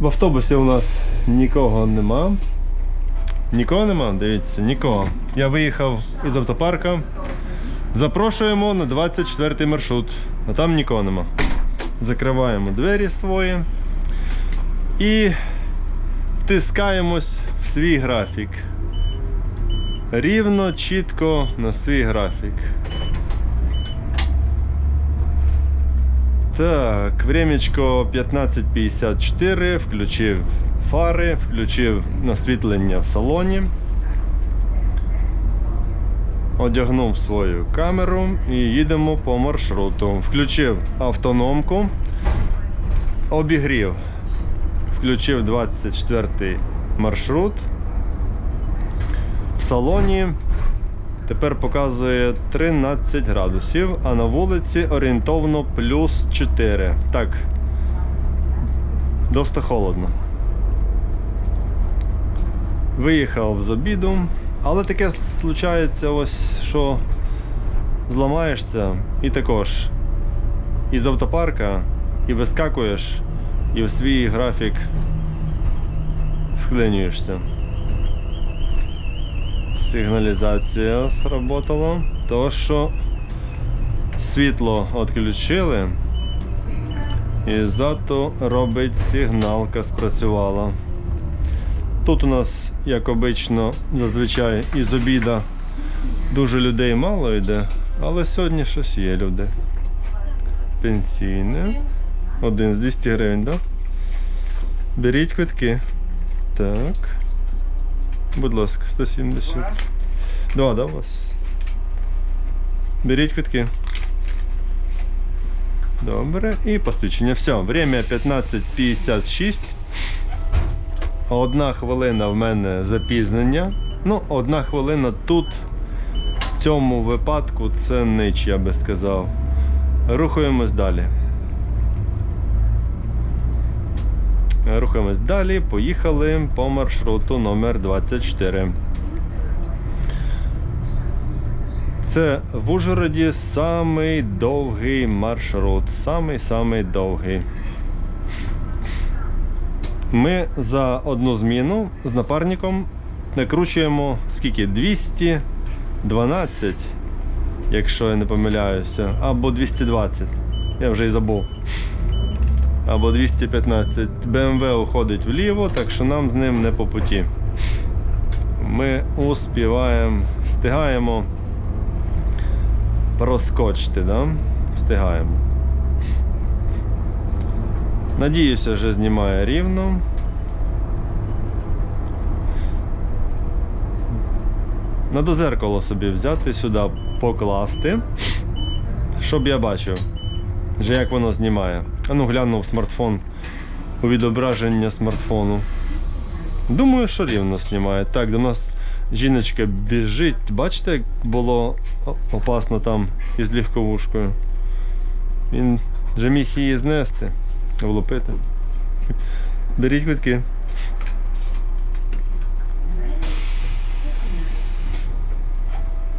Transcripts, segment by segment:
В автобусі у нас нікого нема. Нікого нема? Дивіться, нікого. Я виїхав із автопарка. Запрошуємо на 24 маршрут. А там нікого нема. Закриваємо двері свої і втискаємось в свій графік. Рівно, чітко на свій графік. Так, времечко 15.54, включив фари, включив освітлення в салоні. Одягнув свою камеру і їдемо по маршруту. Включив автономку, обігрів. Включив 24 маршрут. В салоні Тепер показує 13 градусів, а на вулиці орієнтовно плюс 4. Так. Досить холодно. Виїхав з обіду, але таке случається ось, що зламаєшся і також із автопарка і вискакуєш, і в свій графік вклинюєшся. Сигналізація сработала. То, що світло відключили, і зато робить сигналка спрацювала. Тут у нас, як обично, зазвичай із обіда дуже людей мало йде, але сьогодні щось є люди. Пенсійне. Один з 200 гривень, так? Да? Беріть квитки. Так. Будь ласка, 170. Два, да, у вас? Беріть квитки. Добре. І посвідчення. Все, время 15.56. Одна хвилина в мене запізнення. Ну, одна хвилина тут. В цьому випадку це нич, я би сказав. Рухаємось далі. Рухаємось далі, поїхали по маршруту номер 24. Це в Ужгороді самий довгий маршрут. Самий-самий довгий. Ми за одну зміну з напарником накручуємо скільки? 212, якщо я не помиляюся, або 220. Я вже й забув або 215. BMW уходить вліво, так що нам з ним не по путі. Ми успіваємо, встигаємо проскочити, да? Встигаємо. Надіюся, вже знімає рівно. Надо зеркало собі взяти сюди, покласти, щоб я бачив, вже як воно знімає. А ну глянув смартфон у відображення смартфону. Думаю, що рівно знімає. Так, до нас жіночка біжить. Бачите, як було опасно там із легковушкою. Він вже міг її знести, влупити. Беріть квитки.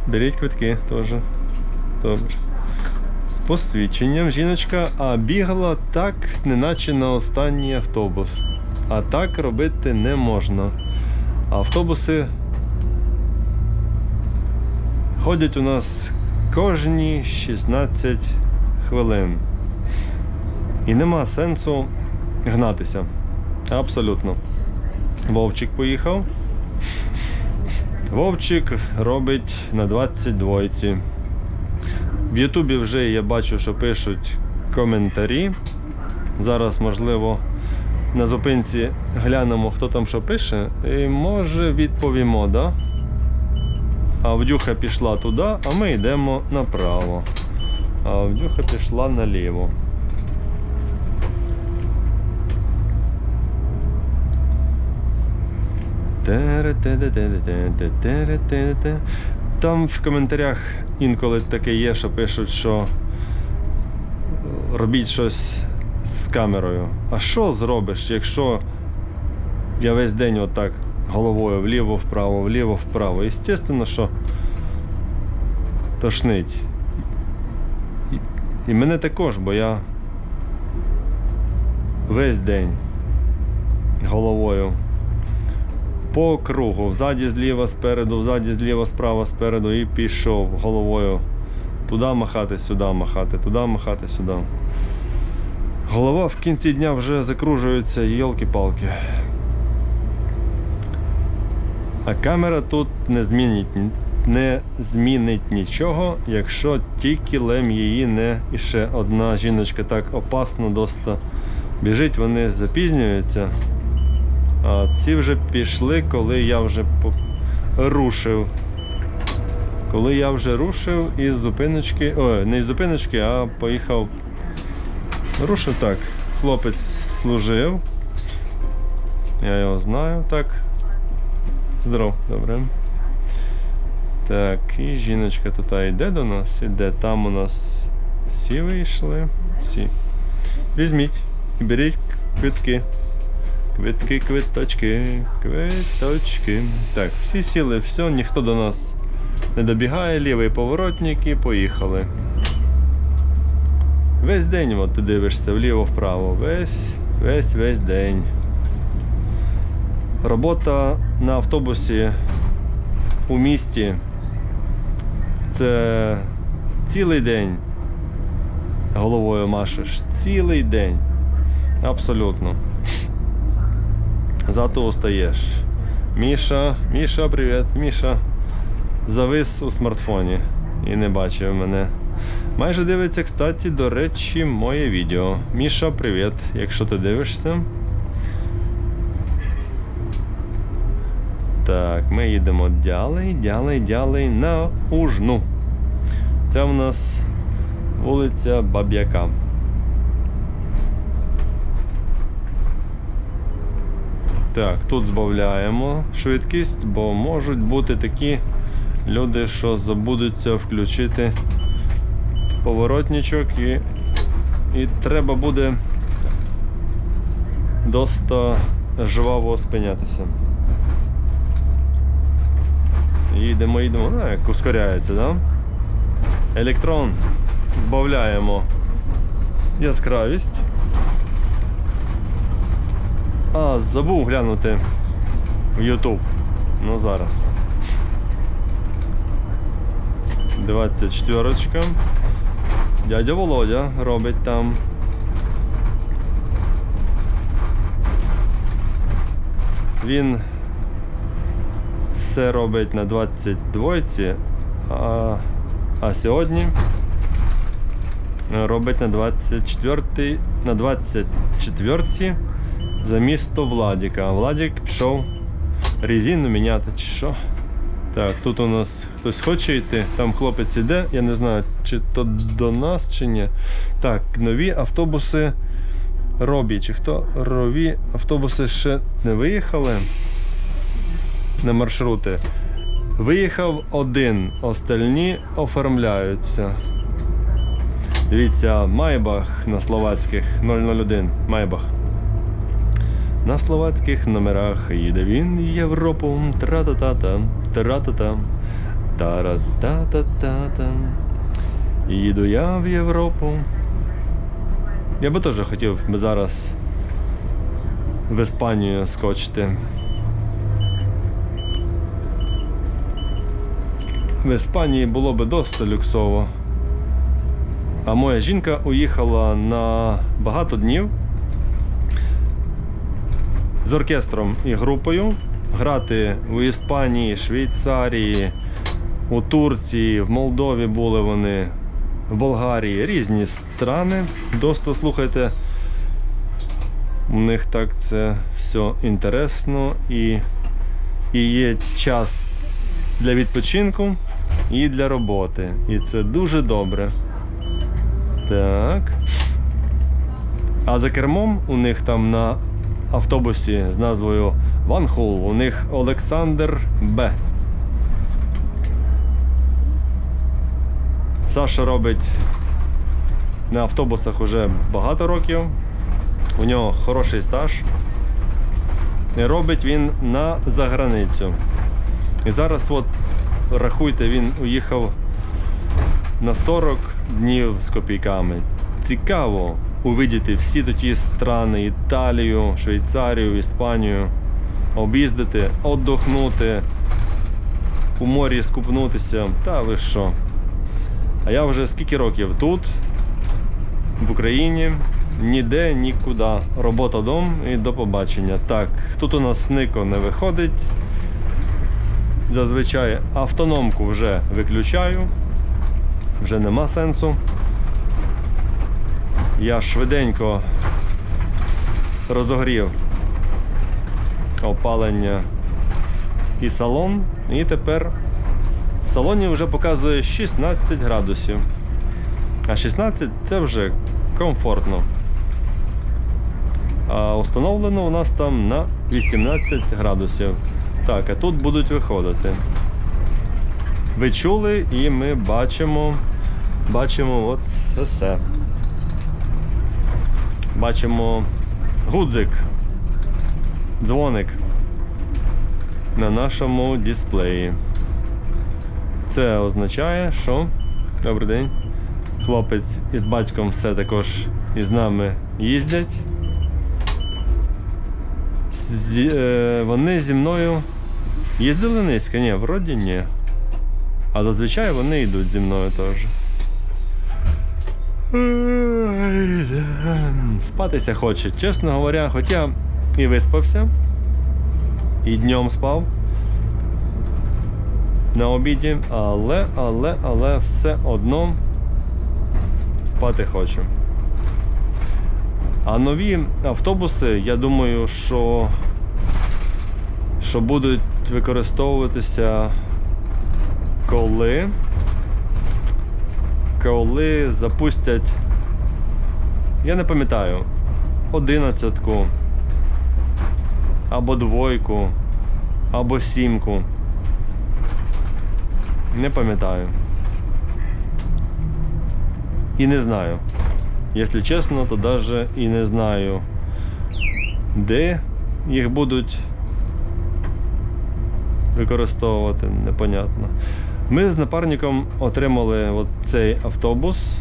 Беріть квитки теж. Добре посвідченням жіночка, а бігала так, неначе на останній автобус. А так робити не можна. Автобуси ходять у нас кожні 16 хвилин. І нема сенсу гнатися. Абсолютно. Вовчик поїхав. Вовчик робить на 22. В Ютубі вже я бачу, що пишуть коментарі. Зараз, можливо, на зупинці глянемо, хто там що пише, і може відповімо, да? А Вдюха пішла туди, а ми йдемо направо. А Вдюха пішла наліво. Там в коментарях інколи таке є, що пишуть, що е, робіть щось з камерою. А що зробиш, якщо я весь день отак головою вліво, вправо, вліво, вправо? І звісно, що тошнить. І мене також, бо я весь день головою. По кругу, взаді зліва, спереду, взаді зліва, справа, спереду і пішов головою. Туди махати, сюди махати, туди махати, сюди. Голова в кінці дня вже закружується, йолки-палки. А камера тут не змінить, не змінить нічого, якщо тільки лем її не. І ще одна жіночка так опасно доста біжить, вони запізнюються. А ці вже пішли, коли я вже рушив. Коли я вже рушив із зупиночки. Ой, не із зупиночки, а поїхав. Рушив так. Хлопець служив. Я його знаю, так. Здоров, добре. Так, і жіночка тут йде до нас, іде. Там у нас всі вийшли. Всі. Візьміть і беріть квитки. Квитки, квиточки, квиточки. Так, всі сіли, все, ніхто до нас не добігає, лівий поворотник і поїхали. Весь день от ти дивишся вліво-вправо. Весь, весь, весь день. Робота на автобусі у місті це цілий день. Головою машеш. Цілий день. Абсолютно. Зато устаєш. Міша, Міша, привіт, Міша. Завис у смартфоні і не бачив мене. Майже дивиться, кстати, до речі, моє відео. Міша, привіт, якщо ти дивишся. Так, ми їдемо далі, далі, далі на Ужну. Це в нас вулиця Баб'яка. Так, тут збавляємо швидкість, бо можуть бути такі люди, що забудуться включити поворотничок і, і треба буде доста жваво спинятися. Їдемо, їдемо. А, як ускоряється, да? Електрон. Збавляємо яскравість. А, забув глянути в YouTube. Ну зараз. 24. Дядя Володя робить там. Він все робить на 22, а, а сьогодні робить на 24, на 24 за місто Владіка. Владік пішов резину міняти чи що. Так, тут у нас хтось хоче йти, там хлопець іде, я не знаю, чи то до нас, чи ні. Так, нові автобуси робі, чи хто рові автобуси ще не виїхали на маршрути. Виїхав один, остальні оформляються. Дивіться, Майбах на словацьких 001. Майбах. На словацьких номерах їде він Європу. Тра-та-та-та, тра-та-та, тара-та-та-та-та. Їду я в Європу. Я би теж хотів би зараз в Іспанію скочити. В Іспанії було би досить люксово. А моя жінка уїхала на багато днів з оркестром і групою грати у Іспанії, Швейцарії, у Турції, в Молдові були вони, в Болгарії, різні страни. Досить слухайте. У них так це все інтересно і, і є час для відпочинку і для роботи. І це дуже добре. Так. А за кермом у них там на автобусі з назвою Ван Хул, у них Олександр Б. Саша робить на автобусах уже багато років. У нього хороший стаж. І робить він на заграницю. І зараз, от, рахуйте, він уїхав на 40 днів з копійками. Цікаво, увидіти всі ті страни, Італію, Швейцарію, Іспанію, об'їздити, отдохнути, у морі скупнутися. Та ви що? А я вже скільки років тут, в Україні, ніде, нікуди. Робота дом і до побачення. Так, тут у нас Нико не виходить. Зазвичай автономку вже виключаю, вже нема сенсу. Я швиденько розогрів опалення і салон, і тепер в салоні вже показує 16 градусів. А 16 це вже комфортно. А установлено у нас там на 18 градусів. Так, а тут будуть виходити. Ви чули і ми бачимо, бачимо от це все. Бачимо гудзик, дзвоник на нашому дисплеї. Це означає, що добрий день. Хлопець із батьком все також із нами їздять. Зі, е, вони зі мною їздили низько? Ні, вроді ні. А зазвичай вони йдуть зі мною теж. Ой. Спатися хоче, чесно говоря, хоча і виспався, і днем спав на обіді, але, але, але все одно спати хочу. А нові автобуси, я думаю, що, що будуть використовуватися коли, коли запустять, я не пам'ятаю, одинадцятку, або двойку, або сімку. Не пам'ятаю. І не знаю. Якщо чесно, то навіть і не знаю, де їх будуть використовувати, непонятно. Ми з напарником отримали от цей автобус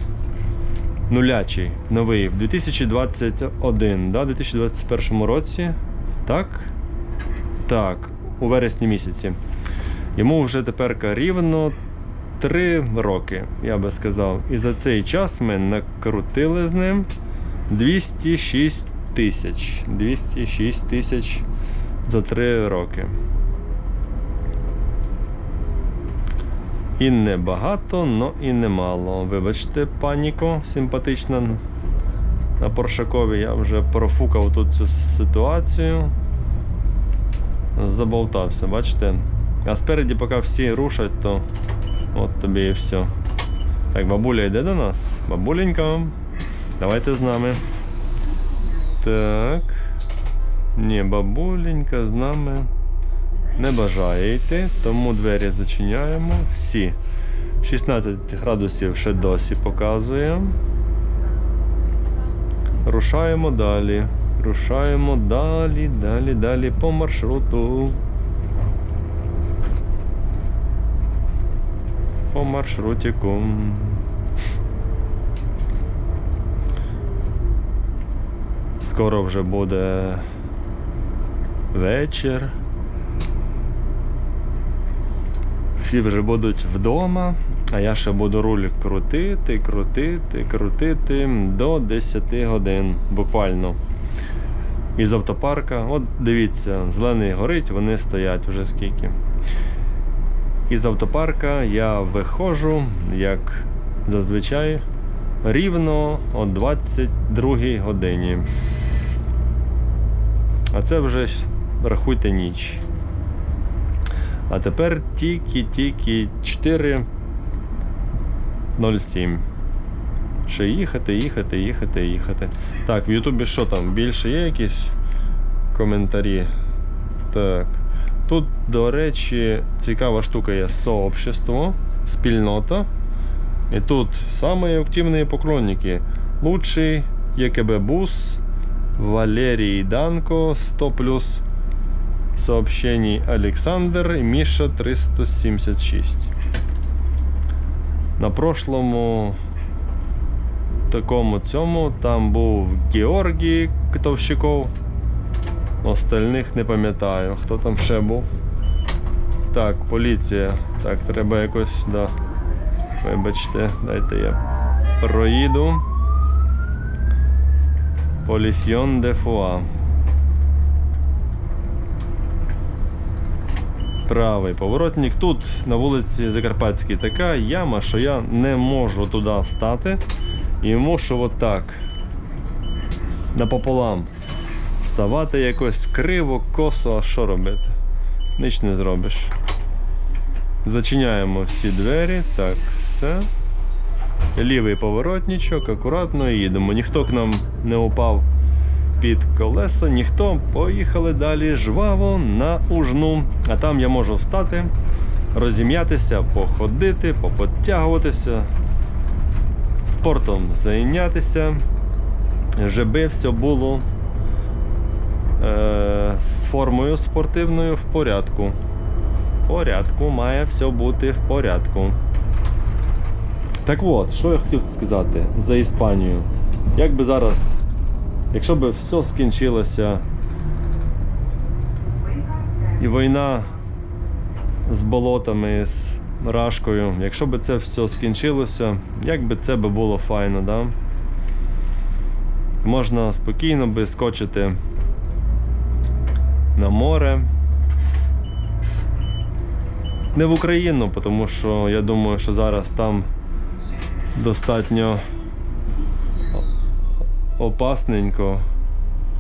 нулячий, новий, в 2021, да, 2021 році. Так? Так, у вересні місяці. Йому вже тепер рівно 3 роки, я би сказав. І за цей час ми накрутили з ним 206 тисяч. 206 тисяч за 3 роки. І не багато, но і не мало. Вибачте, паніко симпатична на Поршакові. Я вже профукав тут цю ситуацію. Заболтався, бачите? А спереді, поки всі рушать, то от тобі і все. Так, бабуля йде до нас. Бабуленька, давайте з нами. Так. Ні, бабуленька з нами не бажає йти, тому двері зачиняємо. Всі. 16 градусів ще досі показує. Рушаємо далі. Рушаємо далі, далі, далі по маршруту. По маршрутику. Скоро вже буде вечір. Всі вже будуть вдома, а я ще буду руль крутити, крутити, крутити до 10 годин буквально. Із автопарка. От дивіться, зелений горить, вони стоять вже скільки. Із автопарка я виходжу, як зазвичай, рівно о 22 годині. А це вже рахуйте ніч. А тепер тільки-тільки 4.07. Ще їхати, їхати, їхати, їхати. Так, в Ютубі що там? Більше є якісь коментарі? Так. Тут, до речі, цікава штука є сообщество, спільнота. І тут самые активные поклонники. Лучший ЕКБ Бус, Валерий Данко, 100 плюс сообщений Александр и Миша 376. На прошлому такому цьому. Там був Георгій Ктовщиков. Остальних не пам'ятаю. Хто там ще був? Так, поліція. Так, треба якось, да. Вибачте, дайте я проїду. Полісьйон де Фуа. Правий поворотник. Тут на вулиці Закарпатській така яма, що я не можу туди встати. І мушу отак. Напополам. Вставати якось криво, косо, а що робити? Ніч не зробиш. Зачиняємо всі двері. Так, все. Лівий поворотничок, акуратно їдемо. Ніхто к нам не упав під колеса, ніхто. Поїхали далі жваво на ужну. А там я можу встати, розім'ятися, походити, поподтягуватися, спортом зайнятися, żeby все було е, з формою спортивною в порядку. В порядку, має все бути в порядку. Так от, що я хотів сказати за Іспанію. Як би зараз, якщо б все скінчилося і війна з болотами, з рашкою, якщо б це все скінчилося, як би це було файно, да? Можна спокійно би скочити на море. Не в Україну, тому що я думаю, що зараз там достатньо опасненько,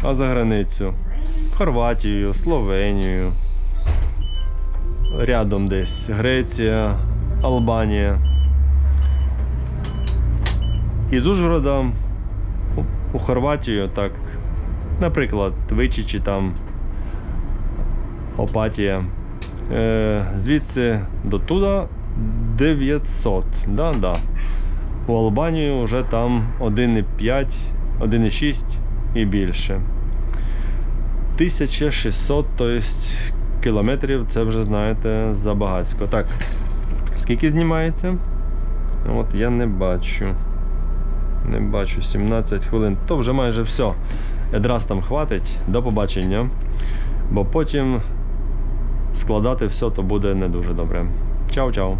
а за границю. Хорватію, Словенію. Рядом десь Греція, Албанія. Із Ужгорода у- Хорватію, так, наприклад, Твичі там Опатія. Е, звідси до туди 900. Да, да. У Албанію вже там 1,5, 1,6 і більше. 1600 то есть, кілометрів це вже знаєте забагацько. Так, скільки знімається? От я не бачу. Не бачу 17 хвилин. То вже майже все. Ядраз там хватить. До побачення. Бо потім складати все то буде не дуже добре. Чао-чао.